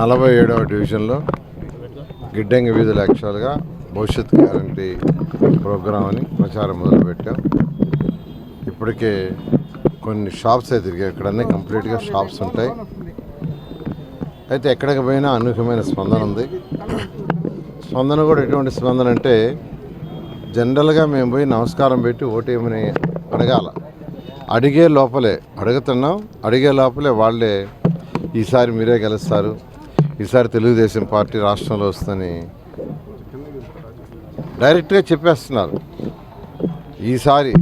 నలభై ఏడవ డివిజన్లో గిడ్డంగి వీధులు యాక్చువల్గా భవిష్యత్ గ్యారంటీ ప్రోగ్రామ్ అని ప్రచారం మొదలుపెట్టాం. ఇప్పటికే కొన్ని షాప్స్ అయితే తిరిగాయి. ఇక్కడన్నీ కంప్లీట్గా షాప్స్ ఉంటాయి. అయితే ఎక్కడికి పోయినా అనూహ్యమైన స్పందన ఉంది. స్పందన కూడా ఎటువంటి స్పందన అంటే జనరల్గా మేము పోయి నమస్కారం పెట్టి ఓటేమని అడగాల. అడిగే లోపలే అడుగుతున్నాం. అడిగే లోపలే వాళ్ళే ఈసారి మీరే గెలుస్తారు. ఈసారి తెలుగుదేశం పార్టీ రాష్ట్రంలో వస్తుందని డైరెక్ట్గా చెప్పేస్తున్నారు. ఈసారి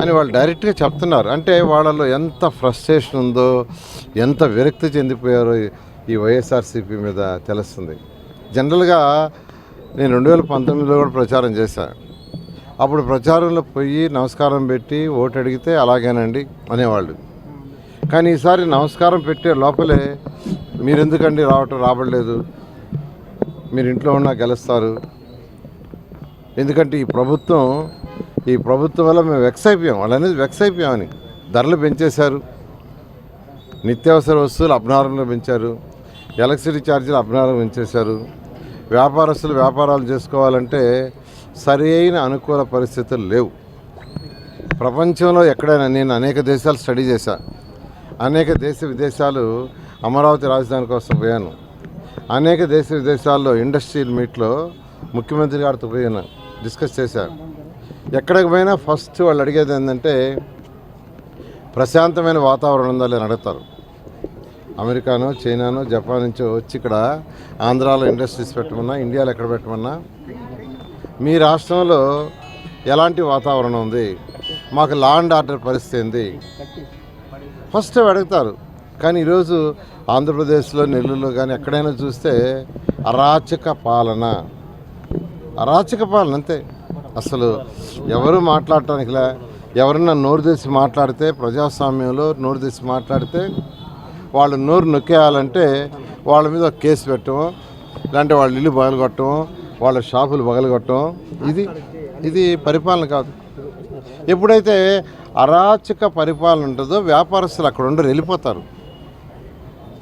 అని వాళ్ళు డైరెక్ట్గా చెప్తున్నారు. అంటే వాళ్ళలో ఎంత ఫ్రస్ట్రేషన్ ఉందో ఎంత విరక్తి చెందిపోయారో ఈ వైఎస్ఆర్సీపీ మీద తెలుస్తుంది. జనరల్గా నేను రెండు వేల పంతొమ్మిదిలో కూడా ప్రచారం చేశాను అప్పుడు ప్రచారంలో పోయి నమస్కారం పెట్టి ఓటు అడిగితే అలాగేనండి అనేవాళ్ళు. కానీ ఈసారి నమస్కారం పెట్టే లోపలే మీరు ఎందుకండి రావటం రాబడలేదు? మీరు ఇంట్లో ఉన్నా గెలుస్తారు. ఎందుకంటే ఈ ప్రభుత్వం ఈ ప్రభుత్వం వల్ల మేము వెక్స్ అయిపోయాం. వాళ్ళు అనేది వెక్స్ అయిపోయామని. ధరలు పెంచేశారు. నిత్యావసర వస్తువులు అభినారంలో పెంచారు. ఎలక్ట్రిసిటీ ఛార్జీలు అభినారం పెంచేశారు. వ్యాపారస్తులు వ్యాపారాలు చేసుకోవాలంటే సరి అయిన అనుకూల పరిస్థితులు లేవు. ప్రపంచంలో ఎక్కడైనా నేను అనేక దేశాలు స్టడీ చేశా. అనేక దేశ విదేశాలు అమరావతి రాజధాని కోసం పోయాను. అనేక దేశ విదేశాల్లో ఇండస్ట్రియల్ మీట్లో ముఖ్యమంత్రి గారితో పోయాను డిస్కస్ చేశాను ఎక్కడికి పోయినా ఫస్ట్ వాళ్ళు అడిగేది ఏంటంటే ప్రశాంతమైన వాతావరణం ఉందా లేని అడుగుతారు. అమెరికానో చైనానో జపాన్ నుంచో వచ్చి ఇక్కడ ఆంధ్రాలో ఇండస్ట్రీస్ పెట్టమన్నా ఇండియాలో ఎక్కడ పెట్టమన్నా మీ రాష్ట్రంలో ఎలాంటి వాతావరణం ఉంది? మాకు లా అండ్ ఆర్డర్ పరిస్థితి ఏంది? ఫస్ట్ అడుగుతారు. కానీ ఈరోజు ఆంధ్రప్రదేశ్లో నెల్లూరులో కానీ ఎక్కడైనా చూస్తే అరాచక పాలన. అరాచక పాలన అంతే. అసలు ఎవరు మాట్లాడటానికిలా ఎవరన్నా నోరు తెసి మాట్లాడితే ప్రజాస్వామ్యంలో నోరు తెసి మాట్లాడితే వాళ్ళు నోరు నొక్కేయాలంటే వాళ్ళ మీద ఒక కేసు పెట్టడం లేదంటే వాళ్ళ ఇల్లు పగలగొట్టడం వాళ్ళ షాపులు పగలగొట్టడం ఇది ఇది పరిపాలన కాదు. ఎప్పుడైతే అరాచక పరిపాలన ఉంటుందో వ్యాపారస్తులు అక్కడ ఉండరు వెళ్ళిపోతారు.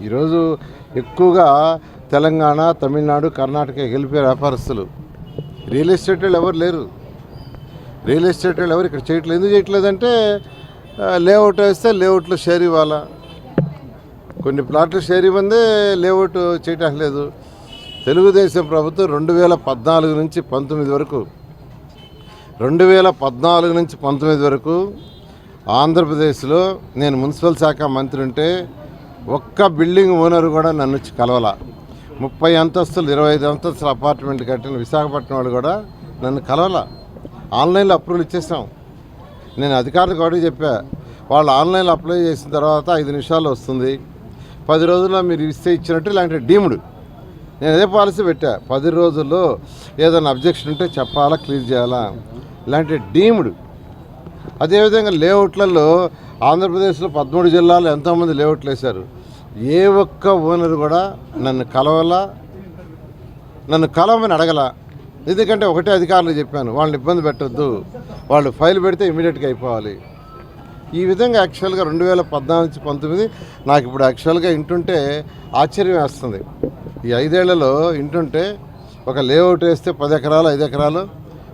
ఈరోజు ఎక్కువగా తెలంగాణ తమిళనాడు కర్ణాటక వెళ్ళిపోయే వ్యాపారస్తులు. రియల్ ఎస్టేట్ వాళ్ళు ఎవరు లేరు. రియల్ ఎస్టేట్ వాళ్ళు ఎవరు ఇక్కడ చేయట్లేదు. ఎందుకు చేయట్లేదంటే లేఅవుట్ వేస్తే లేఅవుట్లో షేర్ ఇవ్వాలా. కొన్ని ప్లాట్లు షేర్ ఇవ్వందే లేఅవుట్ చేయటం లేదు. తెలుగుదేశం ప్రభుత్వం రెండు వేల పద్నాలుగు నుంచి పంతొమ్మిది వరకు రెండు వేల పద్నాలుగు నుంచి పంతొమ్మిది వరకు ఆంధ్రప్రదేశ్లో నేను మున్సిపల్ శాఖ మంత్రి ఉంటే ఒక్క బిల్డింగ్ ఓనర్ కూడా నన్ను వచ్చి కలవల. ముప్పై అంతస్తులు ఇరవై ఐదు అంతస్తుల అపార్ట్మెంట్ కట్టిన విశాఖపట్నం వాళ్ళు కూడా నన్ను కలవల. ఆన్లైన్లో అప్రూవల్ ఇచ్చేసాం నేను అధికారులకు కూడా చెప్పా వాళ్ళు ఆన్లైన్లో అప్లై చేసిన తర్వాత ఐదు నిమిషాలు వస్తుంది. పది రోజుల్లో మీరు ఇస్తే ఇచ్చినట్టు ఇలాంటి డీముడు. నేను అదే పాలసీ పెట్టా పది రోజుల్లో ఏదైనా అబ్జెక్షన్ ఉంటే చెప్పాలా క్లియర్ చేయాలా? ఇలాంటి డీమ్డ్. అదేవిధంగా లేఅవుట్లలో ఆంధ్రప్రదేశ్లో పదమూడు జిల్లాలు ఎంతోమంది లేఅవుట్లు వేశారు. ఏ ఒక్క ఓనర్ కూడా నన్ను కలవలా నన్ను కలవమని అడగల. ఎందుకంటే ఒకటే అధికారులు చెప్పాను వాళ్ళని ఇబ్బంది పెట్టద్దు. వాళ్ళు ఫైల్ పెడితే ఇమీడియట్గా అయిపోవాలి. ఈ విధంగా యాక్చువల్గా రెండు వేల పద్నాలుగు నుంచి పంతొమ్మిది నాకు ఇప్పుడు యాక్చువల్గా ఇంటుంటే ఆశ్చర్యం వేస్తుంది. ఈ ఐదేళ్ళలో ఇంటుంటే ఒక లేఅవుట్ వేస్తే పది ఎకరాలు ఐదు ఎకరాలు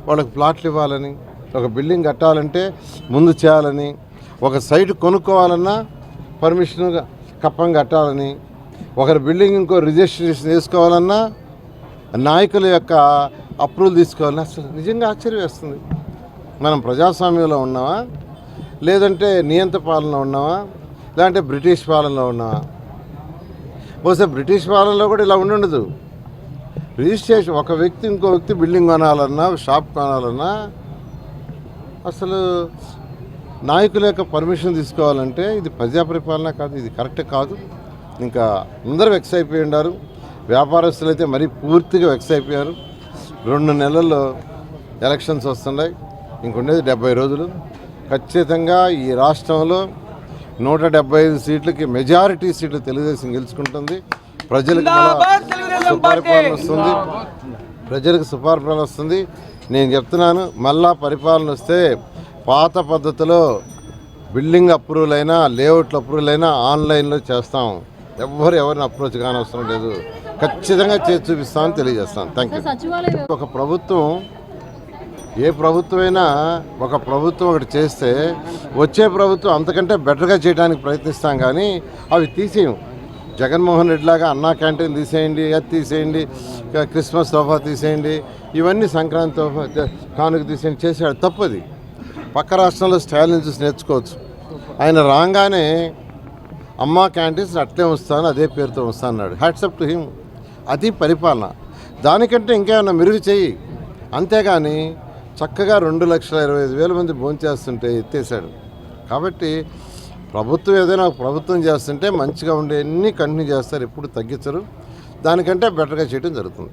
వాళ్ళకి ప్లాట్లు ఇవ్వాలని ఒక బిల్డింగ్ కట్టాలంటే ముందు చేయాలని ఒక సైట్ కొనుక్కోవాలన్నా పర్మిషన్ కప్పం కట్టాలని ఒకరి బిల్డింగ్ ఇంకో రిజిస్ట్రేషన్ చేసుకోవాలన్నా నాయకుల యొక్క అప్రూవల్ తీసుకోవాలని అసలు నిజంగా ఆశ్చర్యం వేస్తుంది. మనం ప్రజాస్వామ్యంలో ఉన్నామా? లేదంటే నియంత పాలన ఉన్నామా? లేదంటే బ్రిటిష్ పాలనలో ఉన్నామా? బహుశా బ్రిటిష్ పాలనలో కూడా ఇలా ఉండదు. రిజిస్ట్రేషన్ ఒక వ్యక్తి ఇంకో వ్యక్తి బిల్డింగ్ కొనాలన్నా షాప్ కొనాలన్నా అసలు నాయకుల యొక్క పర్మిషన్ తీసుకోవాలంటే ఇది ప్రజా పరిపాలన కాదు ఇది కరెక్ట్ కాదు. ఇంకా అందరూ వెక్స్ అయిపోయి ఉన్నారు వ్యాపారస్తులు అయితే మరీ పూర్తిగా వెక్స్ అయిపోయారు. రెండు నెలల్లో ఎలక్షన్స్ వస్తున్నాయి. ఇంకొండేది డెబ్బై రోజులు. ఖచ్చితంగా ఈ రాష్ట్రంలో నూట డెబ్బై ఐదు సీట్లకి మెజారిటీ సీట్లు తెలుగుదేశం గెలుచుకుంటుంది. ప్రజలకు సుపరిపాలన వస్తుంది. ప్రజలకు సుపరిపాలన వస్తుంది. నేను చెప్తున్నాను మళ్ళా పరిపాలన వస్తే పాత పద్ధతిలో బిల్డింగ్ అప్రూవల్ అయినా లేఅవుట్లు అప్రూవల్ అయినా ఆన్లైన్లో చేస్తాం. ఎవ్వరు ఎవరిని అప్రోచ్ కానవసరం లేదు. ఖచ్చితంగా చేసి చూపిస్తామని తెలియజేస్తాను థ్యాంక్ యూ. ఒక ప్రభుత్వం ఏ ప్రభుత్వమైనా ఒక ప్రభుత్వం ఒకటి చేస్తే వచ్చే ప్రభుత్వం అంతకంటే బెటర్గా చేయడానికి ప్రయత్నిస్తాం కానీ అవి తీసేయం జగన్మోహన్ రెడ్డి లాగా అన్నా క్యాంటీన్ తీసేయండి అది తీసేయండి క్రిస్మస్ తోఫా తీసేయండి ఇవన్నీ సంక్రాంతి తోఫా కానుక తీసేయండి చేసాడు తప్పది. పక్క రాష్ట్రంలో స్టాలిన్ చూసి నేర్చుకోవచ్చు. ఆయన రాగానే అమ్మా క్యాంటీన్స్ అట్లే వస్తాను అదే పేరుతో వస్తాను అన్నాడు. హ్యాట్సప్ టు హిమ్ అది పరిపాలన. దానికంటే ఇంకేమైనా మెరుగు చేయి. అంతేగాని చక్కగా రెండు లక్షల ఇరవై ఐదు వేల మంది భోంచేస్తుంటే ఎత్తేసాడు కాబట్టి ప్రభుత్వం ఏదైనా ప్రభుత్వం చేస్తుంటే మంచిగా ఉండే అన్ని కంటిన్యూ చేస్తారు ఎప్పుడు తగ్గించరు. దానికంటే బెటర్గా చేయడం జరుగుతుంది.